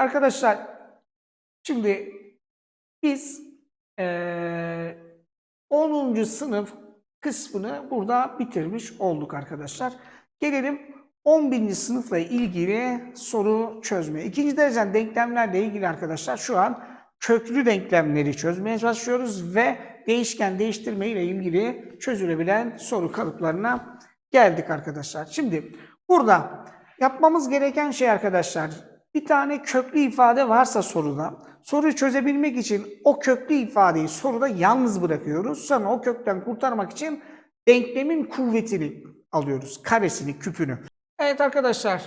arkadaşlar şimdi biz eee 10. sınıf kısmını burada bitirmiş olduk arkadaşlar. Gelelim 11. sınıfla ilgili soru çözmeye. İkinci dereceden denklemlerle ilgili arkadaşlar şu an köklü denklemleri çözmeye çalışıyoruz ve değişken değiştirme ile ilgili çözülebilen soru kalıplarına geldik arkadaşlar. Şimdi burada yapmamız gereken şey arkadaşlar bir tane köklü ifade varsa soruda soruyu çözebilmek için o köklü ifadeyi soruda yalnız bırakıyoruz. Sonra o kökten kurtarmak için denklemin kuvvetini alıyoruz. Karesini, küpünü. Evet arkadaşlar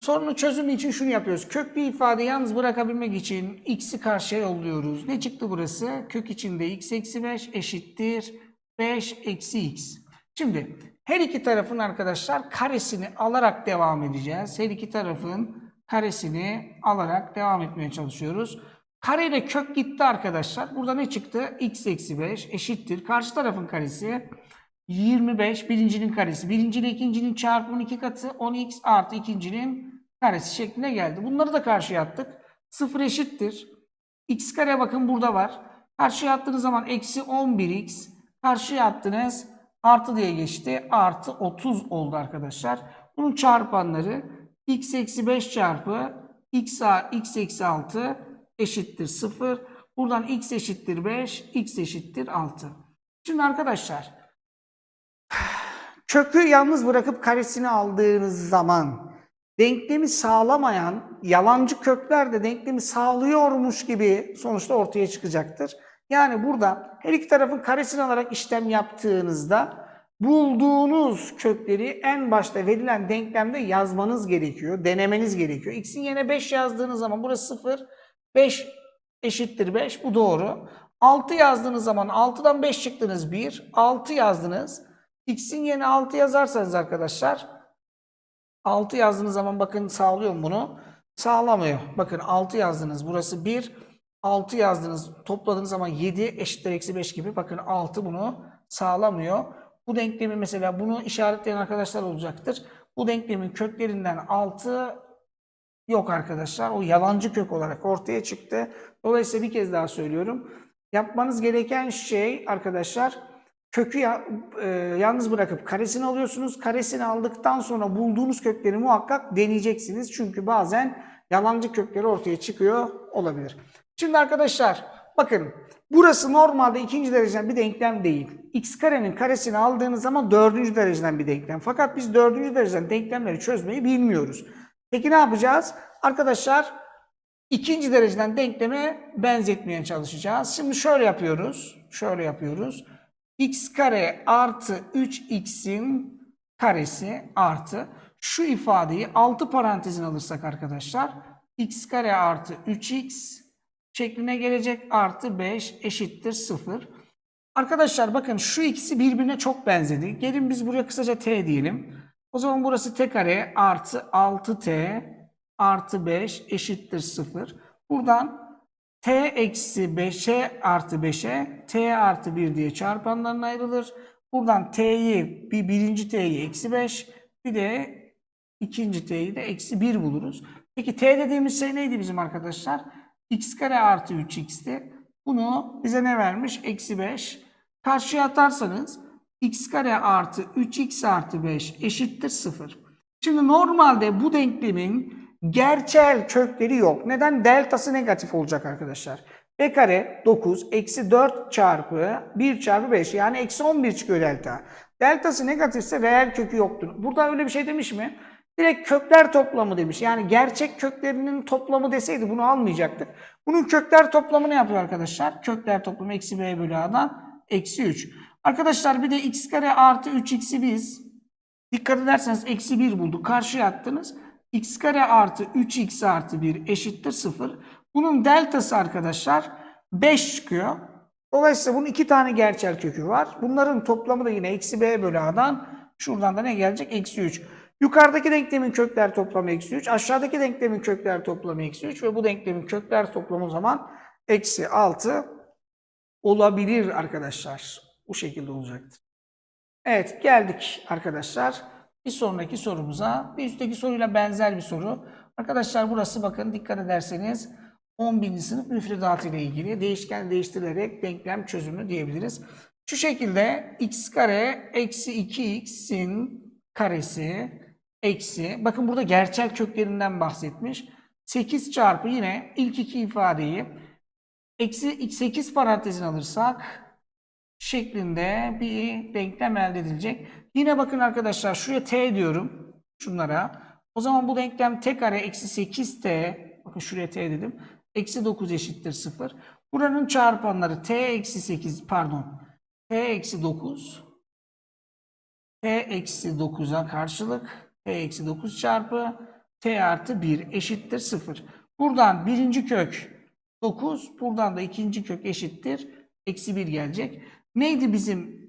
Sorunun çözümü için şunu yapıyoruz. Köklü ifade yalnız bırakabilmek için x'i karşıya yolluyoruz. Ne çıktı burası? Kök içinde x eksi 5 eşittir 5 eksi x. Şimdi her iki tarafın arkadaşlar karesini alarak devam edeceğiz. Her iki tarafın karesini alarak devam etmeye çalışıyoruz. Kareyle kök gitti arkadaşlar. Burada ne çıktı? x eksi 5 eşittir. Karşı tarafın karesi 25 birincinin karesi. Birinci ile ikincinin çarpımının iki katı 10x artı ikincinin karesi şeklinde geldi. Bunları da karşıya attık. 0 eşittir. x kare bakın burada var. Karşıya attığınız zaman eksi 11x. Karşıya attınız artı diye geçti. Artı 30 oldu arkadaşlar. Bunun çarpanları x eksi 5 çarpı x, x eksi 6 eşittir 0. Buradan x eşittir 5, x eşittir 6. Şimdi arkadaşlar kökü yalnız bırakıp karesini aldığınız zaman denklemi sağlamayan yalancı kökler de denklemi sağlıyormuş gibi sonuçta ortaya çıkacaktır. Yani burada her iki tarafın karesini alarak işlem yaptığınızda bulduğunuz kökleri en başta verilen denklemde yazmanız gerekiyor, denemeniz gerekiyor. X'in yerine 5 yazdığınız zaman burası 0, 5 eşittir 5 bu doğru. 6 yazdığınız zaman 6'dan 5 çıktınız 1, 6 yazdınız. X'in yerine 6 yazarsanız arkadaşlar 6 yazdığınız zaman bakın sağlıyor mu bunu? Sağlamıyor. Bakın 6 yazdınız burası 1. 6 yazdınız topladığınız zaman 7 eşittir eksi 5 gibi. Bakın 6 bunu sağlamıyor. Bu denklemi mesela bunu işaretleyen arkadaşlar olacaktır. Bu denklemin köklerinden 6 yok arkadaşlar. O yalancı kök olarak ortaya çıktı. Dolayısıyla bir kez daha söylüyorum. Yapmanız gereken şey arkadaşlar kökü ya- e, yalnız bırakıp karesini alıyorsunuz. Karesini aldıktan sonra bulduğunuz kökleri muhakkak deneyeceksiniz. Çünkü bazen yalancı kökleri ortaya çıkıyor olabilir. Şimdi arkadaşlar bakın burası normalde ikinci dereceden bir denklem değil. x karenin karesini aldığınız zaman dördüncü dereceden bir denklem. Fakat biz dördüncü dereceden denklemleri çözmeyi bilmiyoruz. Peki ne yapacağız? Arkadaşlar ikinci dereceden denkleme benzetmeye çalışacağız. Şimdi şöyle yapıyoruz. Şöyle yapıyoruz. x kare artı 3x'in karesi artı şu ifadeyi 6 parantezin alırsak arkadaşlar x kare artı 3x şekline gelecek artı 5 eşittir 0. Arkadaşlar bakın şu ikisi birbirine çok benzedi. Gelin biz buraya kısaca t diyelim. O zaman burası t kare artı 6t artı 5 eşittir 0. Buradan t eksi 5'e artı 5'e t artı 1 diye çarpanlarına ayrılır. Buradan t'yi bir birinci t'yi eksi 5 bir de ikinci t'yi de eksi 1 buluruz. Peki t dediğimiz şey neydi bizim arkadaşlar? X kare artı 3x'ti. Bunu bize ne vermiş? Eksi 5. Karşıya atarsanız x kare artı 3x artı 5 eşittir 0. Şimdi normalde bu denklemin gerçel kökleri yok. Neden? Deltası negatif olacak arkadaşlar. b kare 9 eksi 4 çarpı 1 çarpı 5 yani eksi 11 çıkıyor delta. Deltası negatifse reel kökü yoktur. Burada öyle bir şey demiş mi? Direkt kökler toplamı demiş. Yani gerçek köklerinin toplamı deseydi bunu almayacaktık. Bunun kökler toplamı ne yapıyor arkadaşlar? Kökler toplamı eksi b bölü a'dan eksi 3. Arkadaşlar bir de x kare artı 3x'i biz dikkat ederseniz eksi 1 bulduk. Karşıya attınız. x kare artı 3x artı 1 eşittir 0. Bunun deltası arkadaşlar 5 çıkıyor. Dolayısıyla bunun iki tane gerçel kökü var. Bunların toplamı da yine eksi b bölü a'dan şuradan da ne gelecek? Eksi 3. Yukarıdaki denklemin kökler toplamı eksi 3. Aşağıdaki denklemin kökler toplamı eksi 3. Ve bu denklemin kökler toplamı zaman eksi 6 olabilir arkadaşlar. Bu şekilde olacaktır. Evet geldik arkadaşlar. Bir sonraki sorumuza. Bir üstteki soruyla benzer bir soru. Arkadaşlar burası bakın dikkat ederseniz 11. sınıf müfredatı ile ilgili değişken değiştirilerek denklem çözümü diyebiliriz. Şu şekilde x kare eksi 2x'in karesi eksi bakın burada gerçel köklerinden bahsetmiş. 8 çarpı yine ilk iki ifadeyi eksi 8 parantezine alırsak şeklinde bir denklem elde edilecek. Yine bakın arkadaşlar şuraya t diyorum şunlara. O zaman bu denklem t kare eksi 8t bakın şuraya t dedim. Eksi 9 eşittir 0. Buranın çarpanları t eksi 8 pardon t eksi 9 t eksi 9'a karşılık t eksi 9 çarpı t artı 1 eşittir 0. Buradan birinci kök 9 buradan da ikinci kök eşittir eksi 1 gelecek. Neydi bizim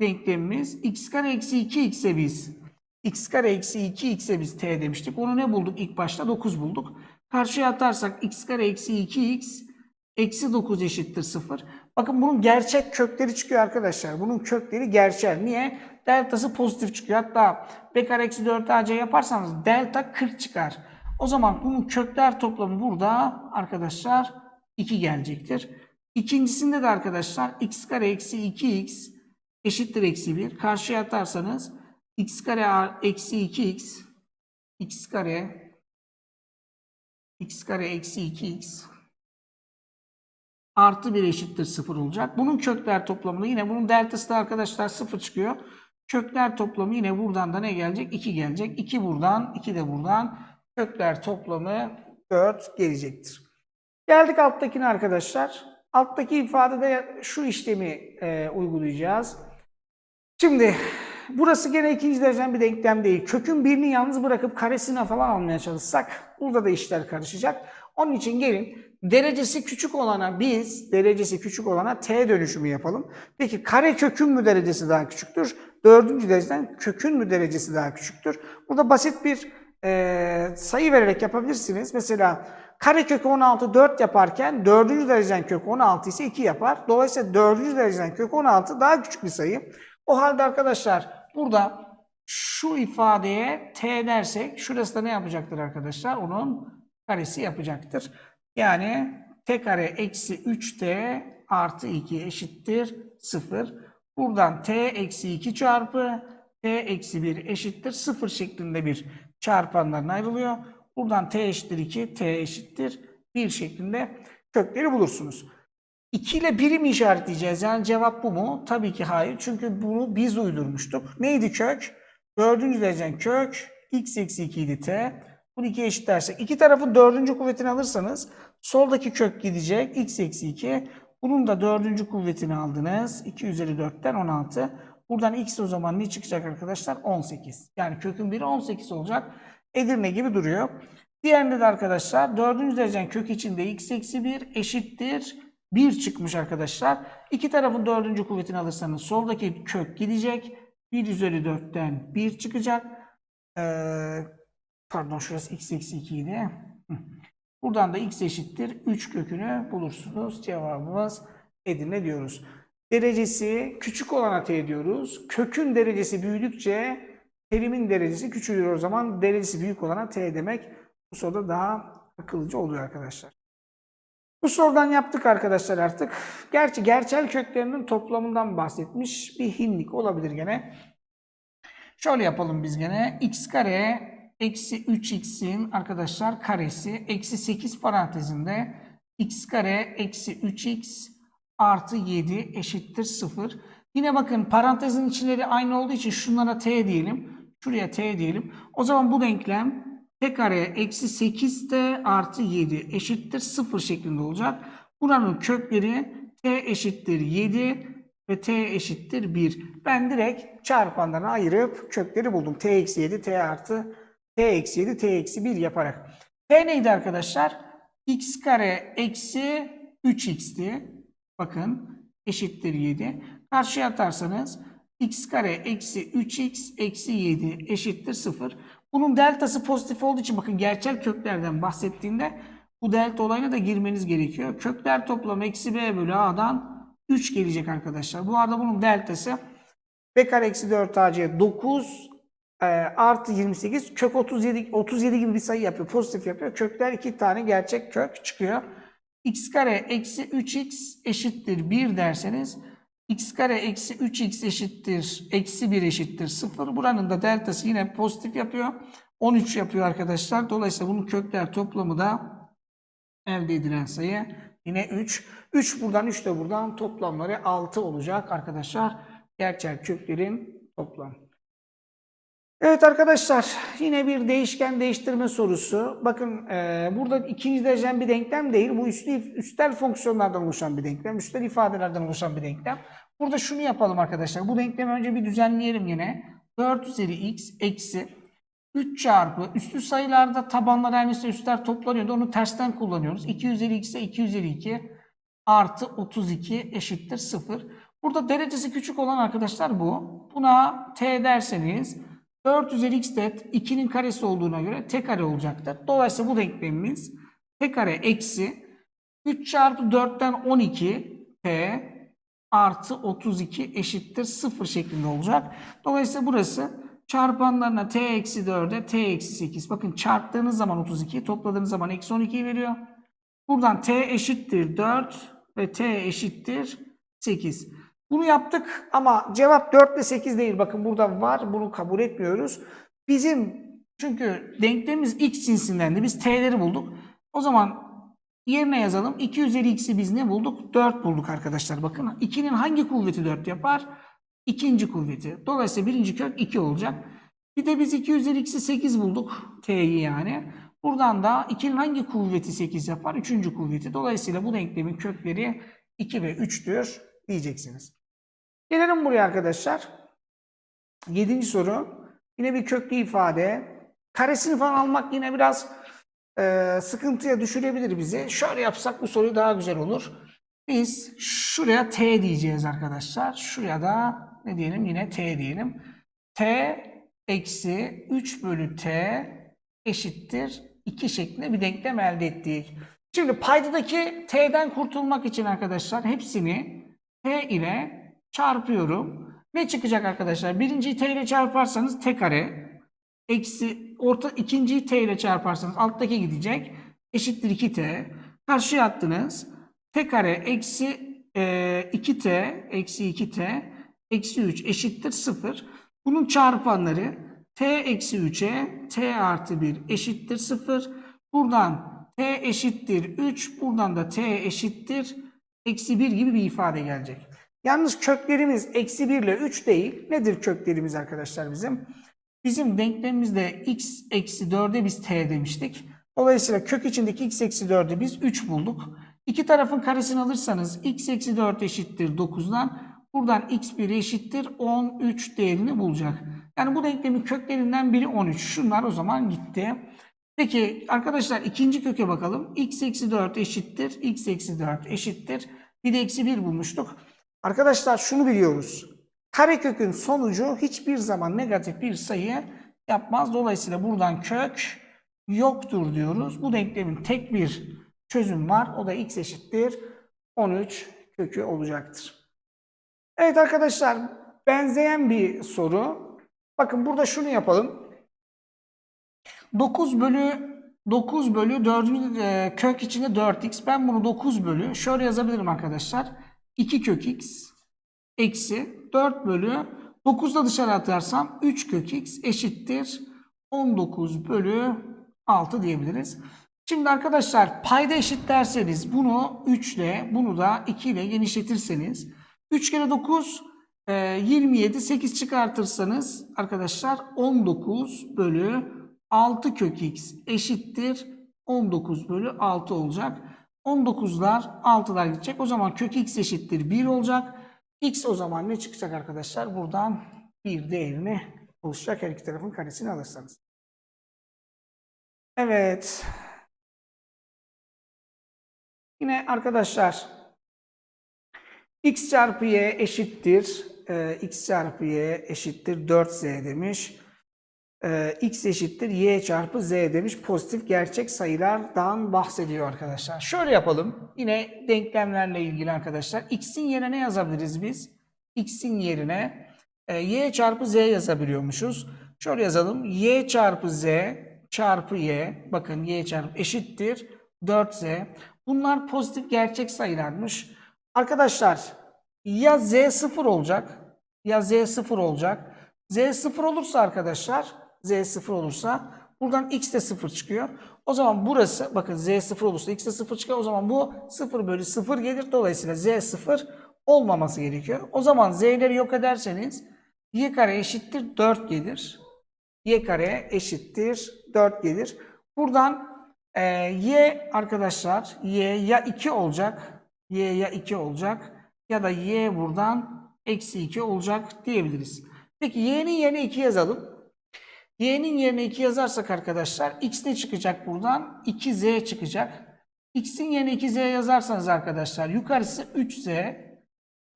denklemimiz? x kare eksi 2x'e biz x kare eksi 2x'e biz t demiştik. Onu ne bulduk? İlk başta 9 bulduk. Karşıya atarsak x kare eksi 2x eksi 9 eşittir 0. Bakın bunun gerçek kökleri çıkıyor arkadaşlar. Bunun kökleri gerçel. Niye? Deltası pozitif çıkıyor. Hatta b kare eksi 4 ac yaparsanız delta 40 çıkar. O zaman bunun kökler toplamı burada arkadaşlar 2 gelecektir. İkincisinde de arkadaşlar x kare eksi 2x eşittir eksi 1. Karşıya atarsanız x kare ar- eksi 2x x kare x kare eksi 2x artı 1 eşittir 0 olacak. Bunun kökler toplamını yine bunun deltası da arkadaşlar 0 çıkıyor. Kökler toplamı yine buradan da ne gelecek? 2 gelecek. 2 buradan, 2 de buradan. Kökler toplamı 4 gelecektir. Geldik alttakine arkadaşlar. Alttaki ifadede şu işlemi e, uygulayacağız. Şimdi burası gene ikinci dereceden bir denklem değil. Kökün birini yalnız bırakıp karesine falan almaya çalışsak burada da işler karışacak. Onun için gelin derecesi küçük olana biz derecesi küçük olana t dönüşümü yapalım. Peki kare kökün mü derecesi daha küçüktür? Dördüncü dereceden kökün mü derecesi daha küçüktür? Burada basit bir e, sayı vererek yapabilirsiniz. Mesela karekök 16 4 yaparken dördüncü dereceden kök 16 ise 2 yapar. Dolayısıyla dördüncü dereceden kök 16 daha küçük bir sayı. O halde arkadaşlar burada şu ifadeye t dersek şurası da ne yapacaktır arkadaşlar? Onun karesi yapacaktır. Yani t kare eksi 3t artı 2 eşittir 0. Buradan t eksi 2 çarpı t eksi 1 eşittir 0 şeklinde bir çarpanların ayrılıyor. Buradan t eşittir 2, t eşittir 1 şeklinde kökleri bulursunuz. 2 ile 1'i mi işaretleyeceğiz? Yani cevap bu mu? Tabii ki hayır. Çünkü bunu biz uydurmuştuk. Neydi kök? Dördüncü derecen kök x eksi 2 idi t. Bunu 2'ye eşitlersek. iki tarafın dördüncü kuvvetini alırsanız soldaki kök gidecek. x eksi 2. Bunun da dördüncü kuvvetini aldınız. 2 üzeri 4'ten 16. Buradan x o zaman ne çıkacak arkadaşlar? 18. Yani kökün biri 18 olacak. Edirne gibi duruyor. Diğerinde de arkadaşlar dördüncü derecen kök içinde x eksi 1 eşittir 1 çıkmış arkadaşlar. İki tarafın dördüncü kuvvetini alırsanız soldaki kök gidecek. 1 üzeri 4'ten 1 çıkacak. Ee, pardon şurası x eksi 2 idi. Buradan da x eşittir 3 kökünü bulursunuz. Cevabımız Edirne diyoruz. Derecesi küçük olana t diyoruz. Kökün derecesi büyüdükçe terimin derecesi küçülüyor. O zaman derecesi büyük olana t demek. Bu soruda daha akıllıca oluyor arkadaşlar. Bu sorudan yaptık arkadaşlar artık. Gerçi gerçel köklerinin toplamından bahsetmiş. Bir hinlik olabilir gene. Şöyle yapalım biz gene. x kare eksi 3x'in arkadaşlar karesi eksi 8 parantezinde x kare eksi 3x artı 7 eşittir 0. Yine bakın parantezin içleri aynı olduğu için şunlara t diyelim. Şuraya t diyelim. O zaman bu denklem t kare eksi 8t artı 7 eşittir 0 şeklinde olacak. Buranın kökleri t eşittir 7 ve t eşittir 1. Ben direkt çarpanlarına ayırıp kökleri buldum. t eksi 7, t artı t eksi 7, t eksi 1 yaparak. t neydi arkadaşlar? x kare eksi 3x'ti. Bakın eşittir 7. Karşıya atarsanız x kare eksi 3x eksi 7 eşittir 0. Bunun deltası pozitif olduğu için bakın gerçel köklerden bahsettiğinde bu delta olayına da girmeniz gerekiyor. Kökler toplamı eksi b bölü a'dan 3 gelecek arkadaşlar. Bu arada bunun deltası b kare eksi 4 ac 9 e, artı 28 kök 37 37 gibi bir sayı yapıyor. Pozitif yapıyor. Kökler iki tane gerçek kök çıkıyor. x kare eksi 3x eşittir 1 derseniz x kare eksi 3x eşittir eksi 1 eşittir 0. Buranın da deltası yine pozitif yapıyor. 13 yapıyor arkadaşlar. Dolayısıyla bunun kökler toplamı da elde edilen sayı yine 3. 3 buradan 3 de buradan toplamları 6 olacak arkadaşlar. Gerçel köklerin toplamı. Evet arkadaşlar yine bir değişken değiştirme sorusu. Bakın e, burada ikinci derecen bir denklem değil. Bu üstü, üstel fonksiyonlardan oluşan bir denklem. Üstel ifadelerden oluşan bir denklem. Burada şunu yapalım arkadaşlar. Bu denklemi önce bir düzenleyelim yine. 4 üzeri x eksi 3 çarpı üstü sayılarda tabanlar her neyse üstler toplanıyordu. Onu tersten kullanıyoruz. 2 üzeri x ise 2 üzeri 2 artı 32 eşittir 0. Burada derecesi küçük olan arkadaşlar bu. Buna t derseniz 4 üzeri x de 2'nin karesi olduğuna göre t kare olacaktır. Dolayısıyla bu denklemimiz t kare eksi 3 çarpı 4'ten 12 t artı 32 eşittir 0 şeklinde olacak. Dolayısıyla burası çarpanlarına t eksi 4'e t eksi 8. Bakın çarptığınız zaman 32 topladığınız zaman eksi 12 veriyor. Buradan t eşittir 4 ve t eşittir 8. Bunu yaptık ama cevap 4 ile 8 değil. Bakın burada var. Bunu kabul etmiyoruz. Bizim çünkü denklemimiz x cinsindendi. Biz t'leri bulduk. O zaman yerine yazalım. 2 üzeri x'i biz ne bulduk? 4 bulduk arkadaşlar. Bakın 2'nin hangi kuvveti 4 yapar? İkinci kuvveti. Dolayısıyla birinci kök 2 olacak. Bir de biz 2 üzeri x'i 8 bulduk. T'yi yani. Buradan da 2'nin hangi kuvveti 8 yapar? Üçüncü kuvveti. Dolayısıyla bu denklemin kökleri 2 ve 3'tür diyeceksiniz. Gelelim buraya arkadaşlar. Yedinci soru. Yine bir köklü ifade. Karesini falan almak yine biraz e, sıkıntıya düşürebilir bizi. Şöyle yapsak bu soru daha güzel olur. Biz şuraya t diyeceğiz arkadaşlar. Şuraya da ne diyelim yine t diyelim. t eksi 3 bölü t eşittir 2 şeklinde bir denklem elde ettik. Şimdi paydadaki t'den kurtulmak için arkadaşlar hepsini t ile çarpıyorum. Ne çıkacak arkadaşlar? Birinciyi t ile çarparsanız t kare eksi orta ikinciyi t ile çarparsanız alttaki gidecek eşittir 2t. Karşıya attınız. t kare eksi e, 2t eksi 2t eksi 3 eşittir 0. Bunun çarpanları t eksi 3'e t artı 1 eşittir 0. Buradan t eşittir 3. Buradan da t eşittir eksi 1 gibi bir ifade gelecek. Yalnız köklerimiz eksi 1 ile 3 değil. Nedir köklerimiz arkadaşlar bizim? Bizim denklemimizde x eksi 4'e biz t demiştik. Dolayısıyla kök içindeki x eksi 4'ü biz 3 bulduk. İki tarafın karesini alırsanız x eksi 4 eşittir 9'dan. Buradan x1 eşittir 13 değerini bulacak. Yani bu denklemin köklerinden biri 13. Şunlar o zaman gitti. Peki arkadaşlar ikinci köke bakalım. x eksi 4 eşittir. x eksi 4 eşittir. Bir de eksi 1 bulmuştuk. Arkadaşlar şunu biliyoruz. Karekökün sonucu hiçbir zaman negatif bir sayı yapmaz. Dolayısıyla buradan kök yoktur diyoruz. Bu denklemin tek bir çözüm var. O da x eşittir 13 kökü olacaktır. Evet arkadaşlar benzeyen bir soru. Bakın burada şunu yapalım. 9 bölü 9 bölü 4. kök içinde 4x. Ben bunu 9 bölü şöyle yazabilirim arkadaşlar. 2 kök x eksi 4 bölü 9'da dışarı atarsam 3 kök x eşittir 19 bölü 6 diyebiliriz. Şimdi arkadaşlar payda eşit derseniz bunu 3 ile bunu da 2 ile genişletirseniz 3 kere 9 27 8 çıkartırsanız arkadaşlar 19 bölü 6 kök x eşittir 19 bölü 6 olacak. 19'lar 6'lar gidecek. O zaman kök x eşittir 1 olacak. X o zaman ne çıkacak arkadaşlar? Buradan bir değerini oluşacak her iki tarafın karesini alırsanız. Evet. Yine arkadaşlar x çarpı y eşittir. e, x çarpı y eşittir 4z demiş. E, x eşittir y çarpı z demiş. Pozitif gerçek sayılardan bahsediyor arkadaşlar. Şöyle yapalım. Yine denklemlerle ilgili arkadaşlar. x'in yerine ne yazabiliriz biz? x'in yerine e, y çarpı z yazabiliyormuşuz. Şöyle yazalım. y çarpı z çarpı y. Bakın y çarpı eşittir 4z. Bunlar pozitif gerçek sayılarmış. Arkadaşlar ya z 0 olacak ya z 0 olacak. z 0 olursa arkadaşlar z 0 olursa buradan x de 0 çıkıyor. O zaman burası bakın z 0 olursa x de 0 çıkıyor. O zaman bu 0 bölü 0 gelir. Dolayısıyla z 0 olmaması gerekiyor. O zaman z'leri yok ederseniz y kare eşittir 4 gelir. y kare eşittir 4 gelir. Buradan e, y arkadaşlar y ya 2 olacak y ya 2 olacak ya da y buradan eksi 2 olacak diyebiliriz. Peki y'nin yerine 2 yazalım. Y'nin yerine 2 yazarsak arkadaşlar x ne çıkacak buradan? 2z çıkacak. x'in yerine 2z yazarsanız arkadaşlar yukarısı 3z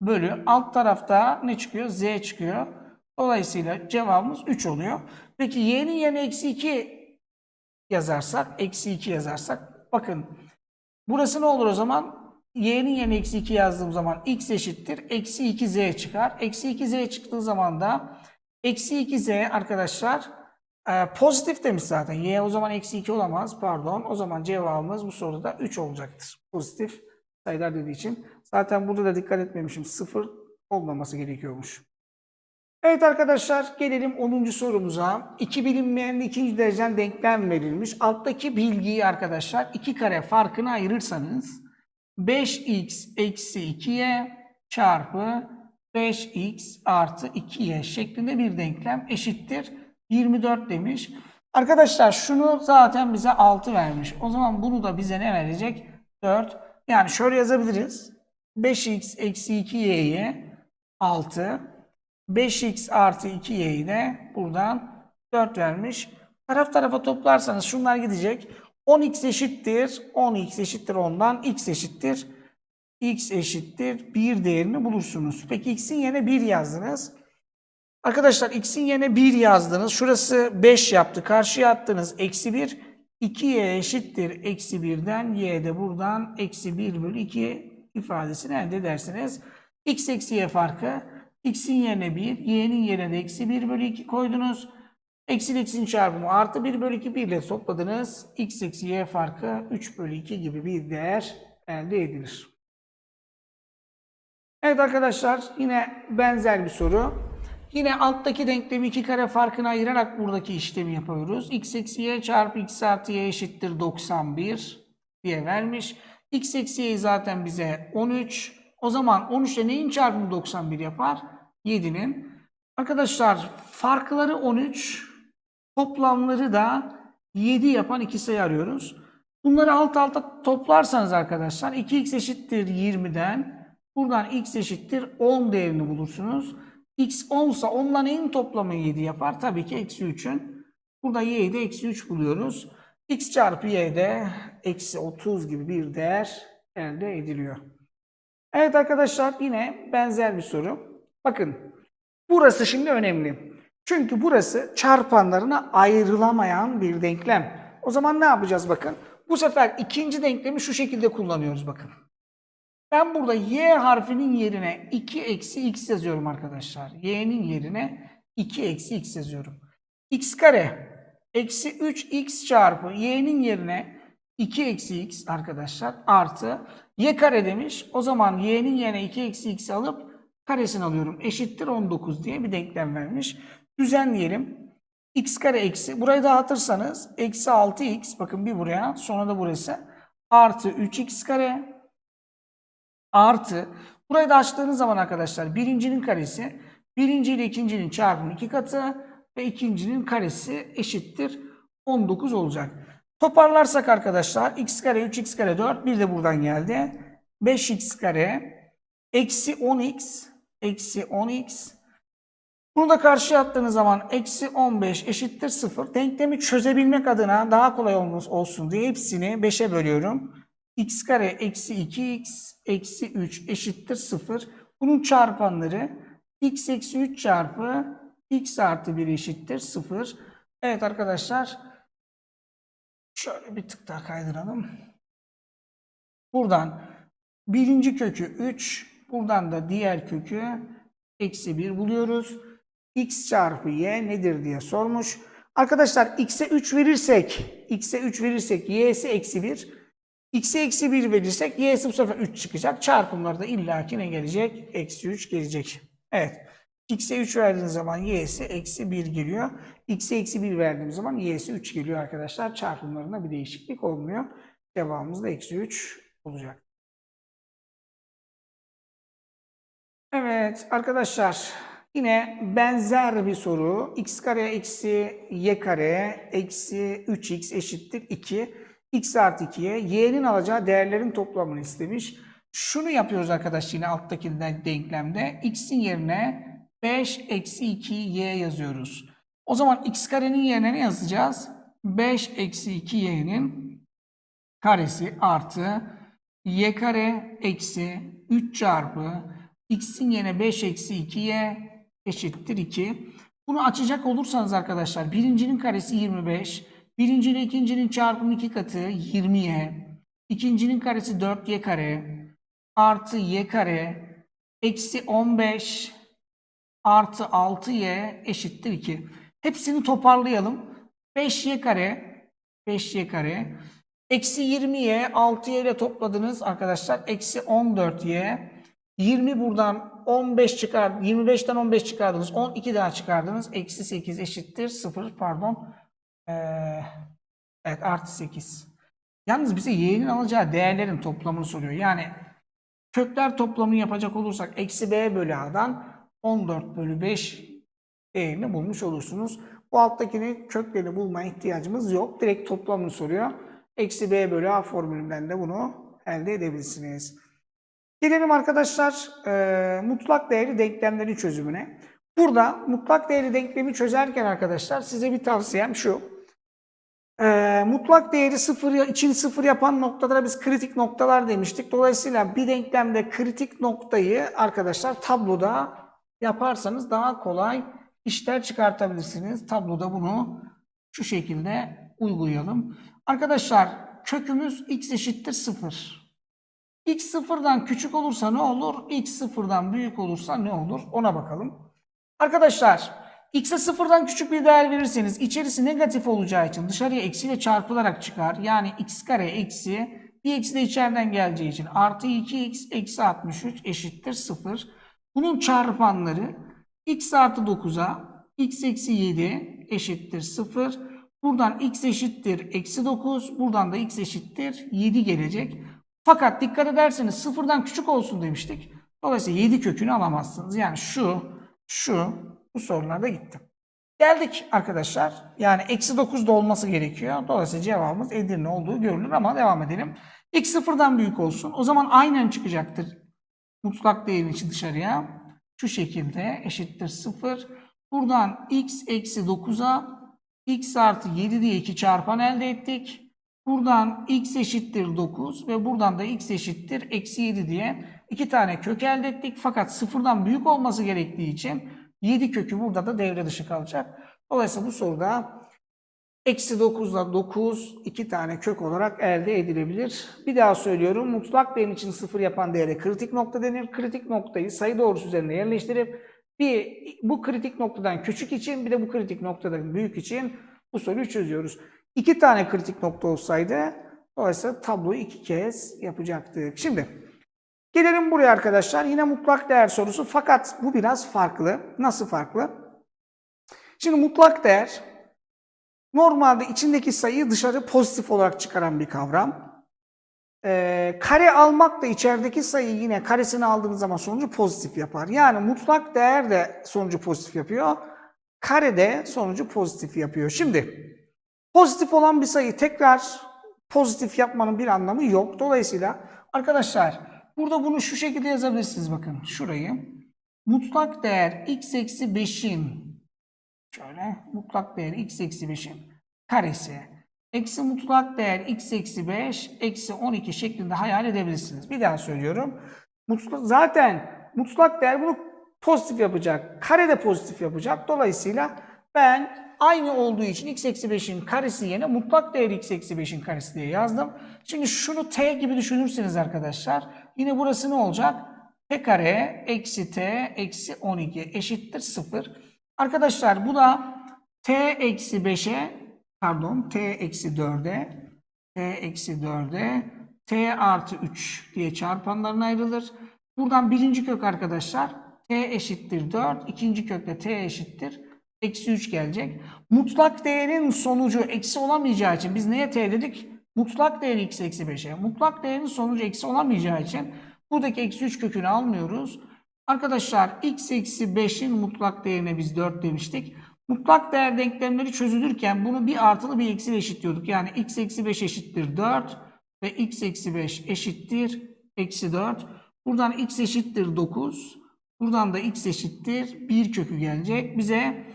bölü alt tarafta ne çıkıyor? z çıkıyor. Dolayısıyla cevabımız 3 oluyor. Peki y'nin yerine eksi 2 yazarsak, eksi 2 yazarsak bakın burası ne olur o zaman? y'nin yerine eksi 2 yazdığım zaman x eşittir. Eksi 2z çıkar. Eksi 2z çıktığı zaman da eksi 2z arkadaşlar e, pozitif demiş zaten. y o zaman eksi 2 olamaz. Pardon. O zaman cevabımız bu soruda 3 olacaktır. Pozitif sayılar dediği için. Zaten burada da dikkat etmemişim. 0 olmaması gerekiyormuş. Evet arkadaşlar gelelim 10. sorumuza. İki bilinmeyen ikinci dereceden denklem verilmiş. Alttaki bilgiyi arkadaşlar iki kare farkına ayırırsanız 5x eksi 2y çarpı 5x artı 2y şeklinde bir denklem eşittir 24 demiş. Arkadaşlar şunu zaten bize 6 vermiş. O zaman bunu da bize ne verecek? 4. Yani şöyle yazabiliriz. 5x eksi 2y'ye 6. 5x artı 2y'yi de buradan 4 vermiş. Taraf tarafa toplarsanız şunlar gidecek. 10x eşittir. 10x eşittir 10'dan x eşittir. x eşittir 1 değerini bulursunuz. Peki x'in yerine 1 yazdınız. Arkadaşlar x'in yerine 1 yazdınız. Şurası 5 yaptı. Karşıya attınız. Eksi 1. 2y eşittir. Eksi 1'den y de buradan eksi 1 bölü 2 ifadesini elde edersiniz. x eksi y farkı. x'in yerine 1. y'nin yerine de eksi 1 bölü 2 koydunuz. Eksi x'in çarpımı artı 1 bölü 2 1 ile topladınız. x eksi y farkı 3 bölü 2 gibi bir değer elde edilir. Evet arkadaşlar yine benzer bir soru. Yine alttaki denklemi iki kare farkına ayırarak buradaki işlemi yapıyoruz. x eksi y çarpı x artı y eşittir 91 diye vermiş. x eksi y zaten bize 13. O zaman 13 ile neyin çarpımı 91 yapar? 7'nin. Arkadaşlar farkları 13, toplamları da 7 yapan iki sayı arıyoruz. Bunları alt alta toplarsanız arkadaşlar 2x eşittir 20'den buradan x eşittir 10 değerini bulursunuz. X 10 ise 10'la neyin toplamı 7 yapar? Tabii ki eksi 3'ün. Burada y'yi de eksi 3 buluyoruz. x çarpı y de eksi 30 gibi bir değer elde ediliyor. Evet arkadaşlar yine benzer bir soru. Bakın burası şimdi önemli. Çünkü burası çarpanlarına ayrılamayan bir denklem. O zaman ne yapacağız bakın. Bu sefer ikinci denklemi şu şekilde kullanıyoruz bakın. Ben burada y harfinin yerine 2 eksi x yazıyorum arkadaşlar. y'nin yerine 2 eksi x yazıyorum. x kare eksi 3x çarpı y'nin yerine 2 eksi x arkadaşlar artı y kare demiş. O zaman y'nin yerine 2 eksi x alıp karesini alıyorum. Eşittir 19 diye bir denklem vermiş. Düzenleyelim. x kare eksi. Burayı dağıtırsanız eksi 6x. Bakın bir buraya sonra da burası. Artı 3x kare. Artı. Burayı da açtığınız zaman arkadaşlar birincinin karesi. Birinci ile ikincinin çarpımı iki katı. Ve ikincinin karesi eşittir 19 olacak. Toparlarsak arkadaşlar x kare 3x kare 4 bir de buradan geldi. 5x kare eksi 10x eksi 10x bunu da karşıya attığınız zaman eksi 15 eşittir 0. Denklemi çözebilmek adına daha kolay olsun diye hepsini 5'e bölüyorum. X kare eksi 2x eksi 3 eşittir 0. Bunun çarpanları x eksi 3 çarpı x artı 1 eşittir 0. Evet arkadaşlar şöyle bir tık daha kaydıralım. Buradan birinci kökü 3 buradan da diğer kökü eksi 1 buluyoruz. x çarpı y nedir diye sormuş. Arkadaşlar x'e 3 verirsek, x'e 3 verirsek y'si eksi 1. X'e eksi 1 verirsek y'si bu sefer 3 çıkacak. Çarpımlarda illaki ne gelecek? Eksi 3 gelecek. Evet. X'e 3 verdiğiniz zaman y'si eksi 1 geliyor. X'e eksi 1 verdiğim zaman y'si 3 geliyor arkadaşlar. Çarpımlarında bir değişiklik olmuyor. Cevabımız da eksi 3 olacak. Evet arkadaşlar yine benzer bir soru. x kare eksi y kare eksi 3x eşittir 2. x artı 2'ye y'nin alacağı değerlerin toplamını istemiş. Şunu yapıyoruz arkadaşlar yine alttaki de- denklemde. x'in yerine 5 eksi 2y yazıyoruz. O zaman x karenin yerine ne yazacağız? 5 eksi 2y'nin karesi artı y kare eksi 3 çarpı x'in yerine 5 eksi 2y eşittir 2. Bunu açacak olursanız arkadaşlar birincinin karesi 25. Birinci ile ikincinin çarpımı 2 katı 20y. İkincinin karesi 4y kare artı y kare eksi 15 artı 6y eşittir 2. Hepsini toparlayalım. 5y kare 5y kare eksi 20y 6y ile topladınız arkadaşlar. Eksi 14y 20 buradan 15 çıkar 25'ten 15 çıkardınız. 12 daha çıkardınız. Eksi 8 eşittir 0 pardon. Evet artı 8. Yalnız bize y'nin alacağı değerlerin toplamını soruyor. Yani kökler toplamını yapacak olursak eksi b bölü a'dan 14 bölü 5 değerini bulmuş olursunuz. Bu alttakini köklerini bulmaya ihtiyacımız yok. Direkt toplamını soruyor. Eksi b bölü a formülünden de bunu elde edebilirsiniz. Gelelim arkadaşlar e, mutlak değerli denklemlerin çözümüne. Burada mutlak değerli denklemi çözerken arkadaşlar size bir tavsiyem şu. E, mutlak değeri sıfır için sıfır yapan noktalara biz kritik noktalar demiştik. Dolayısıyla bir denklemde kritik noktayı arkadaşlar tabloda yaparsanız daha kolay işler çıkartabilirsiniz. Tabloda bunu şu şekilde uygulayalım. Arkadaşlar kökümüz x eşittir 0. x sıfırdan küçük olursa ne olur? x sıfırdan büyük olursa ne olur? Ona bakalım. Arkadaşlar x'e sıfırdan küçük bir değer verirseniz içerisi negatif olacağı için dışarıya eksiyle çarpılarak çıkar. Yani x kare eksi bir eksi de içeriden geleceği için artı 2x eksi 63 eşittir 0. Bunun çarpanları x artı 9'a x eksi 7 eşittir 0. Buradan x eşittir eksi 9. Buradan da x eşittir 7 gelecek. Fakat dikkat ederseniz sıfırdan küçük olsun demiştik. Dolayısıyla 7 kökünü alamazsınız. Yani şu, şu, bu sorularda gitti. Geldik arkadaşlar. Yani eksi 9 da olması gerekiyor. Dolayısıyla cevabımız Edirne olduğu görülür ama devam edelim. X sıfırdan büyük olsun. O zaman aynen çıkacaktır. Mutlak değerin içi dışarıya. Şu şekilde eşittir 0. Buradan x eksi 9'a x artı 7 diye 2 çarpan elde ettik. Buradan x eşittir 9 ve buradan da x eşittir eksi 7 diye iki tane kök elde ettik. Fakat sıfırdan büyük olması gerektiği için 7 kökü burada da devre dışı kalacak. Dolayısıyla bu soruda eksi 9 ile 9 iki tane kök olarak elde edilebilir. Bir daha söylüyorum. Mutlak değerin için sıfır yapan değere kritik nokta denir. Kritik noktayı sayı doğrusu üzerine yerleştirip bir bu kritik noktadan küçük için bir de bu kritik noktadan büyük için bu soruyu çözüyoruz. İki tane kritik nokta olsaydı dolayısıyla tabloyu iki kez yapacaktık. Şimdi gelelim buraya arkadaşlar. Yine mutlak değer sorusu fakat bu biraz farklı. Nasıl farklı? Şimdi mutlak değer normalde içindeki sayıyı dışarı pozitif olarak çıkaran bir kavram. Ee, kare almak da içerideki sayıyı yine karesini aldığınız zaman sonucu pozitif yapar. Yani mutlak değer de sonucu pozitif yapıyor. Kare de sonucu pozitif yapıyor. Şimdi pozitif olan bir sayı tekrar pozitif yapmanın bir anlamı yok. Dolayısıyla arkadaşlar burada bunu şu şekilde yazabilirsiniz bakın şurayı. Mutlak değer x eksi 5'in şöyle mutlak değer x eksi 5'in karesi eksi mutlak değer x eksi 5 eksi 12 şeklinde hayal edebilirsiniz. Bir daha söylüyorum. Mutlak, zaten mutlak değer bunu pozitif yapacak. Kare de pozitif yapacak. Dolayısıyla ben aynı olduğu için x eksi 5'in karesi yerine mutlak değer x eksi 5'in karesi diye yazdım. Şimdi şunu t gibi düşünürseniz arkadaşlar yine burası ne olacak? t kare eksi t eksi 12 eşittir 0. Arkadaşlar bu da t eksi 5'e pardon t eksi 4'e t eksi 4'e t artı 3 diye çarpanlarına ayrılır. Buradan birinci kök arkadaşlar t eşittir 4. ikinci kökte t eşittir eksi 3 gelecek. Mutlak değerin sonucu eksi olamayacağı için biz neye t dedik? Mutlak değeri x eksi 5'e. Mutlak değerin sonucu eksi olamayacağı için buradaki eksi 3 kökünü almıyoruz. Arkadaşlar x eksi 5'in mutlak değerine biz 4 demiştik. Mutlak değer denklemleri çözülürken bunu bir artılı bir eksi eşitliyorduk. Yani x eksi 5 eşittir 4 ve x eksi 5 eşittir eksi 4. Buradan x eşittir 9. Buradan da x eşittir 1 kökü gelecek. Bize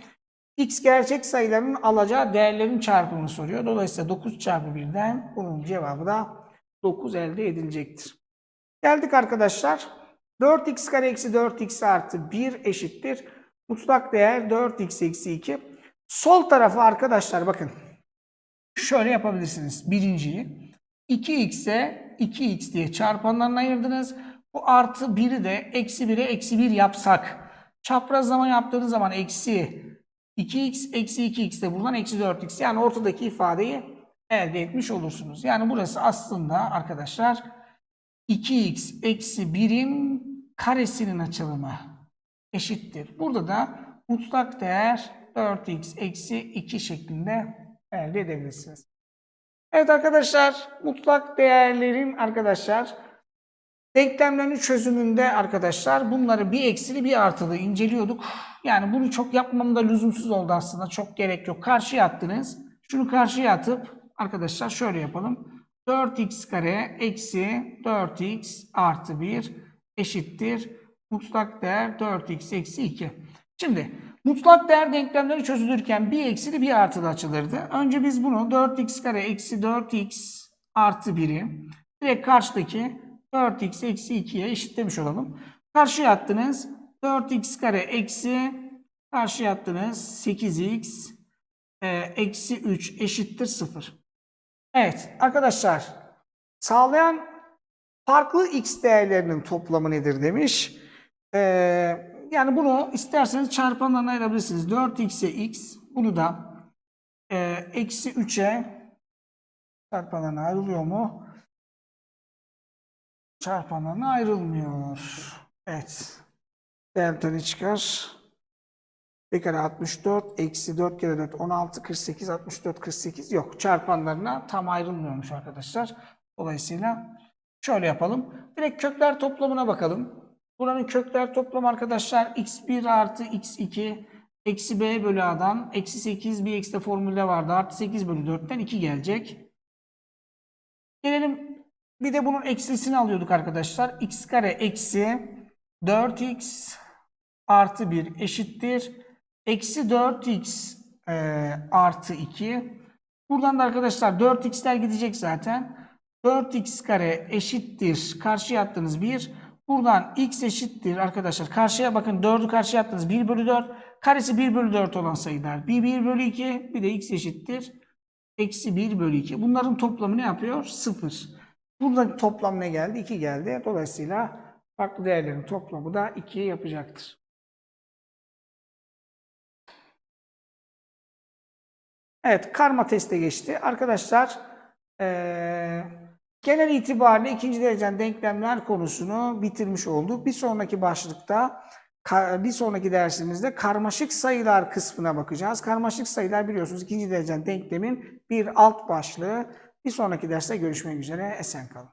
x gerçek sayıların alacağı değerlerin çarpımını soruyor. Dolayısıyla 9 çarpı 1'den bunun cevabı da 9 elde edilecektir. Geldik arkadaşlar. 4x kare eksi 4x artı 1 eşittir. Mutlak değer 4x eksi 2. Sol tarafı arkadaşlar bakın. Şöyle yapabilirsiniz. Birinciyi. 2x'e 2x diye çarpanlarına ayırdınız. Bu artı 1'i de eksi 1'e eksi 1 yapsak. Çaprazlama yaptığınız zaman eksi 2x eksi 2x de buradan eksi 4x. Yani ortadaki ifadeyi elde etmiş olursunuz. Yani burası aslında arkadaşlar 2x eksi 1'in karesinin açılımı eşittir. Burada da mutlak değer 4x eksi 2 şeklinde elde edebilirsiniz. Evet arkadaşlar mutlak değerlerin arkadaşlar denklemlerin çözümünde arkadaşlar bunları bir eksili bir artılı inceliyorduk. Yani bunu çok yapmam da lüzumsuz oldu aslında. Çok gerek yok. Karşıya attınız. Şunu karşıya atıp arkadaşlar şöyle yapalım. 4x kare eksi 4x artı 1 eşittir. Mutlak değer 4x eksi 2. Şimdi mutlak değer denklemleri çözülürken bir eksili bir artılı açılırdı. Önce biz bunu 4x kare eksi 4x artı 1'i direkt karşıdaki 4x eksi 2'ye eşitlemiş olalım. Karşıya attınız 4x kare eksi karşıya attınız 8x e, eksi 3 eşittir 0. Evet arkadaşlar sağlayan farklı x değerlerinin toplamı nedir demiş. Ee, yani bunu isterseniz çarpanlarına ayırabilirsiniz. 4x'e x bunu da e, eksi 3'e çarpanlarına ayrılıyor mu? Çarpanlarına ayrılmıyor. Evet. Delta ne çıkar? Bir kere 64, eksi 4 kere 4, 16, 48, 64, 48 yok. Çarpanlarına tam ayrılmıyormuş arkadaşlar. Dolayısıyla şöyle yapalım. Direkt kökler toplamına bakalım. Buranın kökler toplamı arkadaşlar x1 artı x2 eksi b bölü a'dan eksi 8 bir eksi de formülde vardı. Artı 8 bölü 4'ten 2 gelecek. Gelelim bir de bunun eksilisini alıyorduk arkadaşlar. x kare eksi 4x artı 1 eşittir. Eksi 4x e, artı 2. Buradan da arkadaşlar 4x'ler gidecek zaten. 4x kare eşittir. Karşıya attığınız 1. Buradan x eşittir arkadaşlar. Karşıya bakın 4'ü karşıya attınız. 1 bölü 4. Karesi 1 bölü 4 olan sayılar. Bir 1 bölü 2. Bir de x eşittir. Eksi 1 bölü 2. Bunların toplamı ne yapıyor? 0. Burada toplam ne geldi? 2 geldi. Dolayısıyla farklı değerlerin toplamı da 2 yapacaktır. Evet, karma teste geçti. Arkadaşlar, eee, genel itibariyle ikinci dereceden denklemler konusunu bitirmiş olduk. Bir sonraki başlıkta, bir sonraki dersimizde karmaşık sayılar kısmına bakacağız. Karmaşık sayılar biliyorsunuz ikinci dereceden denklemin bir alt başlığı. Bir sonraki derste görüşmek üzere. Esen kalın.